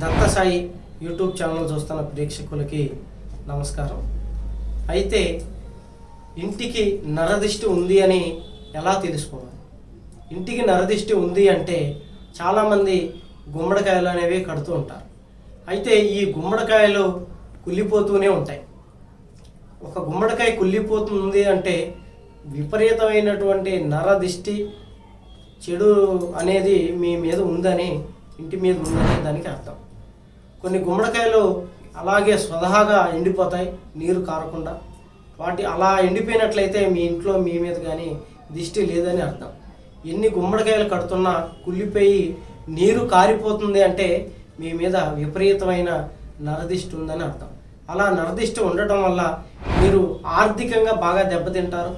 Dattasai YouTube channel చూస్తున్న ప్రేక్షకులకి నమస్కారం. అయితే ఇంటికి నరదిష్టి ఉంది అని ఎలా తెలుసుకోవాలి? ఇంటికి నరదిష్టి ఉంది అంటే చాలామంది గుమ్మడికాయలు అనేవి కడుతూ ఉంటారు. అయితే ఈ గుమ్మడికాయలు కుళ్ళిపోతూనే ఉంటాయి. ఒక గుమ్మడికాయ కుళ్ళిపోతుంది అంటే విపరీతమైనటువంటి నరదిష్టి చెడు అనేది మీ మీద ఉందని ఇంటి మీద ఉందని దానికి అర్థం. కొన్ని గుమ్మడికాయలు అలాగే స్వతహాగా ఎండిపోతాయి నీరు కారకుండా. వాటి అలా ఎండిపోయినట్లయితే మీ ఇంట్లో మీ మీద కానీ దిష్టి లేదని అర్థం. ఎన్ని గుమ్మడికాయలు కడుతున్నా కుళ్ళిపోయి నీరు కారిపోతుంది అంటే మీ మీద విపరీతమైన నరదిష్టి ఉందని అర్థం. అలా నరదిష్టి ఉండటం వల్ల మీరు ఆర్థికంగా బాగా దెబ్బతింటారు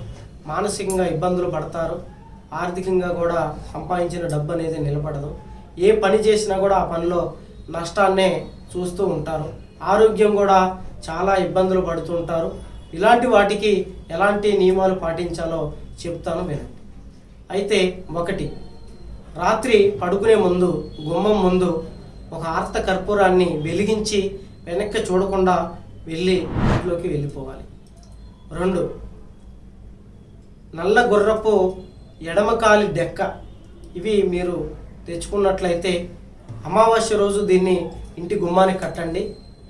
మానసికంగా ఇబ్బందులు పడతారు ఆర్థికంగా కూడా సంపాదించిన డబ్బు అనేది నిలబడదు. ఏ పని చేసినా కూడా ఆ పనిలో నష్టాన్నే చూస్తూ ఉంటారు. ఆరోగ్యం కూడా చాలా ఇబ్బందులు పడుతూ ఉంటారు. ఇలాంటి వాటికి ఎలాంటి నియమాలు పాటించాలో చెప్తాను వినండి. అయితే ఒకటి రాత్రి పడుకునే ముందు గుమ్మం ముందు ఒక ఆర్త కర్పూరాన్ని వెలిగించి వెనక్కి చూడకుండా వెళ్ళి ఇంట్లోకి వెళ్ళిపోవాలి. రెండు నల్ల గుర్రపు ఎడమకాలి డెక్క. ఇవి మీరు తెచ్చుకున్నట్లయితే అమావాస్య రోజు దీన్ని ఇంటి గుమ్మానికి కట్టండి.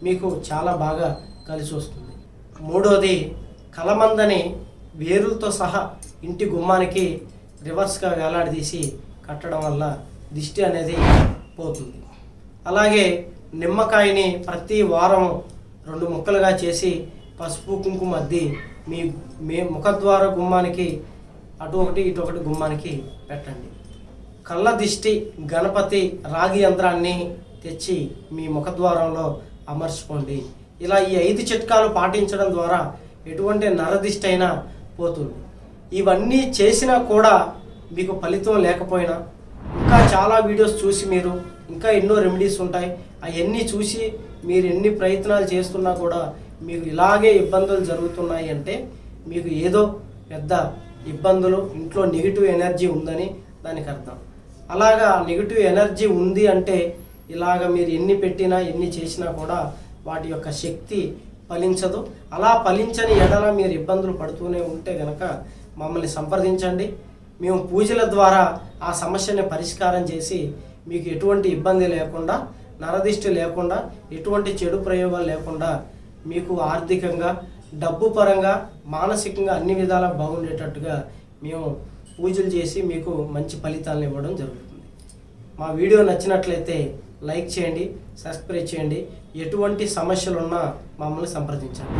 మీకు చాలా బాగా కలిసి వస్తుంది. మూడోది కలమందని వేరులతో సహా ఇంటి గుమ్మానికి రివర్స్గా వేలాడదీసి కట్టడం వల్ల దిష్టి అనేది పోతుంది. అలాగే నిమ్మకాయని ప్రతి వారం రెండు ముక్కలుగా చేసి పసుపు కుంకుమ అద్ది మీ మీ ముఖద్వార గుమ్మానికి అటు ఒకటి ఇటు ఒకటి గుమ్మానికి పెట్టండి. కళ్ళ దిష్టి గణపతి రాగి యంత్రాన్ని తెచ్చి మీ ముఖద్వారంలో అమర్చుకోండి. ఇలా ఈ ఐదు చిట్కాలు పాటించడం ద్వారా ఎటువంటి నరదిష్టి అయినా పోతుంది. ఇవన్నీ చేసినా కూడా మీకు ఫలితం లేకపోయినా ఇంకా చాలా వీడియోస్ చూసి మీరు ఇంకా ఎన్నో రెమెడీస్ ఉంటాయి. అవన్నీ చూసి మీరు ఎన్ని ప్రయత్నాలు చేస్తున్నా కూడా మీకు ఇలాగే ఇబ్బందులు జరుగుతున్నాయి అంటే మీకు ఏదో పెద్ద ఇబ్బందులు ఇంట్లో నెగిటివ్ ఎనర్జీ ఉందని దానికి అర్థం. అలాగా నెగిటివ్ ఎనర్జీ ఉంది అంటే ఇలాగ మీరు ఎన్ని పెట్టినా ఎన్ని చేసినా కూడా వాటి యొక్క శక్తి ఫలించదు. అలా ఫలించని ఎడల మీరు ఇబ్బందులు పడుతూనే ఉంటే కనుక మమ్మల్ని సంప్రదించండి. మేము పూజల ద్వారా ఆ సమస్యని పరిష్కారం చేసి మీకు ఎటువంటి ఇబ్బంది లేకుండా నరదిష్టి లేకుండా ఎటువంటి చెడు ప్రయోగాలు లేకుండా మీకు ఆర్థికంగా డబ్బు పరంగా మానసికంగా అన్ని విధాలా బాగుండేటట్టుగా మేము పూజలు చేసి మీకు మంచి ఫలితాలను ఇవ్వడం జరుగుతుంది. మా వీడియో నచ్చినట్లయితే లైక్ చేయండి సబ్స్క్రైబ్ చేయండి. ఎటువంటి సమస్యలు ఉన్నా మమ్మల్ని సంప్రదించండి.